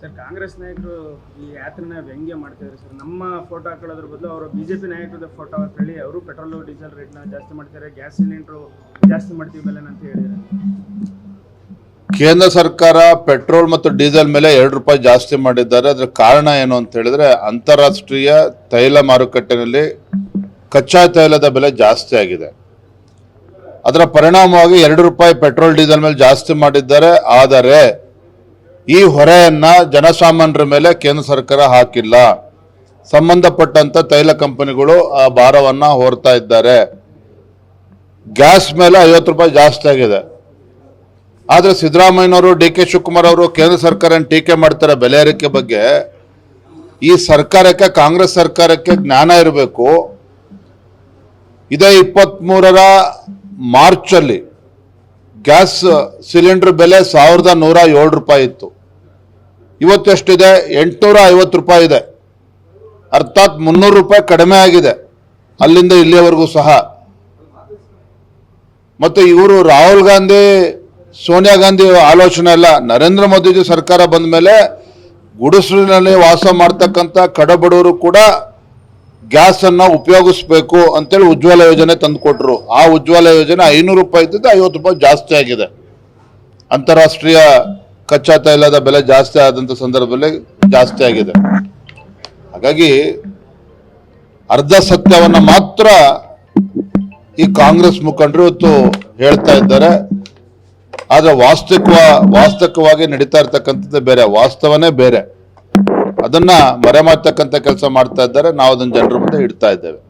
Sir, Congress ನಾಯಕರು ಈ ಯಾತ್ರೆನ ವ್ಯಂಗ್ಯ ಮಾಡ್ತಿದ್ದಾರೆ ಸರ್. ನಮ್ಮ ಫೋಟೋ ಹಾಕೊಳ್ಳೋದ್ರ ಬದಲು ಅವರು ಬಿಜೆಪಿ ನಾಯಕರದ ಫೋಟೋ ಹಾಕೊಳ್ಳಿ ಅವರು ಪೆಟ್ರೋಲು ಡೀಸೆಲ್ ರೇಟ್ನ ಜಾಸ್ತಿ ಮಾಡ್ತಾರೆ ಗ್ಯಾಸ್ ಸಿಲಿಂಡ್ರು ಜಾಸ್ತಿ ಮಾಡ್ತೀವಿ ಬೆಲೆ ಅಂತ ಹೇಳಿದ್ದಾರೆ. ಕೇಂದ್ರ ಸರ್ಕಾರ ಪೆಟ್ರೋಲ್ ಮತ್ತು ಡೀಸೆಲ್ ಮೇಲೆ ಎರಡು ರೂಪಾಯಿ ಜಾಸ್ತಿ ಮಾಡಿದ್ದಾರೆ. ಅದರ ಕಾರಣ ಏನು ಅಂತ ಹೇಳಿದ್ರೆ, ಅಂತಾರಾಷ್ಟ್ರೀಯ ತೈಲ ಮಾರುಕಟ್ಟೆನಲ್ಲಿ ಕಚ್ಚಾ ತೈಲದ ಬೆಲೆ ಜಾಸ್ತಿ ಆಗಿದೆ. ಅದರ ಪರಿಣಾಮವಾಗಿ ಎರಡು ರೂಪಾಯಿ ಪೆಟ್ರೋಲ್ ಡೀಸೆಲ್ ಮೇಲೆ ಜಾಸ್ತಿ ಮಾಡಿದ್ದಾರೆ. ಆದರೆ ಈ ಹೊರೆಯನ್ನ ಜನಸಾಮಾನ್ಯರ ಮೇಲೆ ಕೇಂದ್ರ ಸರ್ಕಾರ ಹಾಕಿಲ್ಲ. ಸಂಬಂಧಪಟ್ಟಂತ ತೈಲ ಕಂಪನಿಗಳು ಆ ಭಾರವನ್ನ ಹೊರ್ತಾ ಇದ್ದಾರೆ. ಗ್ಯಾಸ್ ಮೇಲೆ ಐವತ್ತು ರೂಪಾಯಿ ಜಾಸ್ತಿ ಆಗಿದೆ. ಆದ್ರೆ ಸಿದ್ದರಾಮಯ್ಯನವರು, ಡಿ ಕೆ ಶಿವಕುಮಾರ್ ಅವರು ಕೇಂದ್ರ ಸರ್ಕಾರ ಟೀಕೆ ಮಾಡ್ತಾರೆ ಬೆಲೆ ಏರಿಕೆ ಬಗ್ಗೆ. ಈ ಸರ್ಕಾರಕ್ಕೆ, ಕಾಂಗ್ರೆಸ್ ಸರ್ಕಾರಕ್ಕೆ ಜ್ಞಾನ ಇರಬೇಕು. ಇದೇ ಇಪ್ಪತ್ತ್ಮೂರರ ಮಾರ್ಚಲ್ಲಿ ಗ್ಯಾಸ್ ಸಿಲಿಂಡರ್ ಬೆಲೆ ಸಾವಿರದ ನೂರ ಏಳು ರೂಪಾಯಿ ಇತ್ತು. ಇವತ್ತೆಷ್ಟಿದೆ, ಎಂಟುನೂರ ಐವತ್ತು ರೂಪಾಯಿ ಇದೆ. ಅರ್ಥಾತ್ ಮುನ್ನೂರು ರೂಪಾಯಿ ಕಡಿಮೆ ಆಗಿದೆ. ಅಲ್ಲಿಂದ ಇಲ್ಲಿಯವರೆಗೂ ಸಹ. ಮತ್ತು ಇವರು ರಾಹುಲ್ ಗಾಂಧಿ, ಸೋನಿಯಾ ಗಾಂಧಿ ಆಲೋಚನೆ ಅಲ್ಲ, ನರೇಂದ್ರ ಮೋದಿಜಿ ಸರ್ಕಾರ ಬಂದ ಮೇಲೆ ಗುಡಿಸಲಿನಲ್ಲಿ ವಾಸ ಮಾಡ್ತಕ್ಕಂಥ ಕಡಬಡವರು ಕೂಡ ಗ್ಯಾಸ್ ಅನ್ನ ಉಪಯೋಗಿಸ್ಬೇಕು ಅಂತೇಳಿ ಉಜ್ವಲ ಯೋಜನೆ ತಂದುಕೊಟ್ರು. ಆ ಉಜ್ವಲ ಯೋಜನೆ ಐನೂರು ರೂಪಾಯಿ ಇದ್ದಿದ್ದು ಐವತ್ತು ರೂಪಾಯಿ ಜಾಸ್ತಿ ಆಗಿದೆ. ಅಂತಾರಾಷ್ಟ್ರೀಯ ಕಚ್ಚಾ ತೈಲದ ಬೆಲೆ ಜಾಸ್ತಿ ಆದಂಥ ಸಂದರ್ಭದಲ್ಲಿ ಜಾಸ್ತಿ ಆಗಿದೆ. ಹಾಗಾಗಿ ಅರ್ಧ ಸತ್ಯವನ್ನ ಮಾತ್ರ ಈ ಕಾಂಗ್ರೆಸ್ ಮುಖಂಡರು ಇವತ್ತು ಹೇಳ್ತಾ ಇದ್ದಾರೆ. ಆದ್ರೆ ವಾಸ್ತವ ವಾಸ್ತವವಾಗಿ ನಡೀತಾ ಇರ್ತಕ್ಕಂಥದ್ದು ಬೇರೆ, ವಾಸ್ತವನೇ ಬೇರೆ. ಅದನ್ನ ಮರೆಮಾಡ್ತಕ್ಕಂಥ ಕೆಲಸ ಮಾಡ್ತಾ ಇದ್ದಾರೆ. ನಾವು ಅದನ್ನ ಜನರ ಮುಂದೆ ಇಡ್ತಾ ಇದ್ದೇವೆ.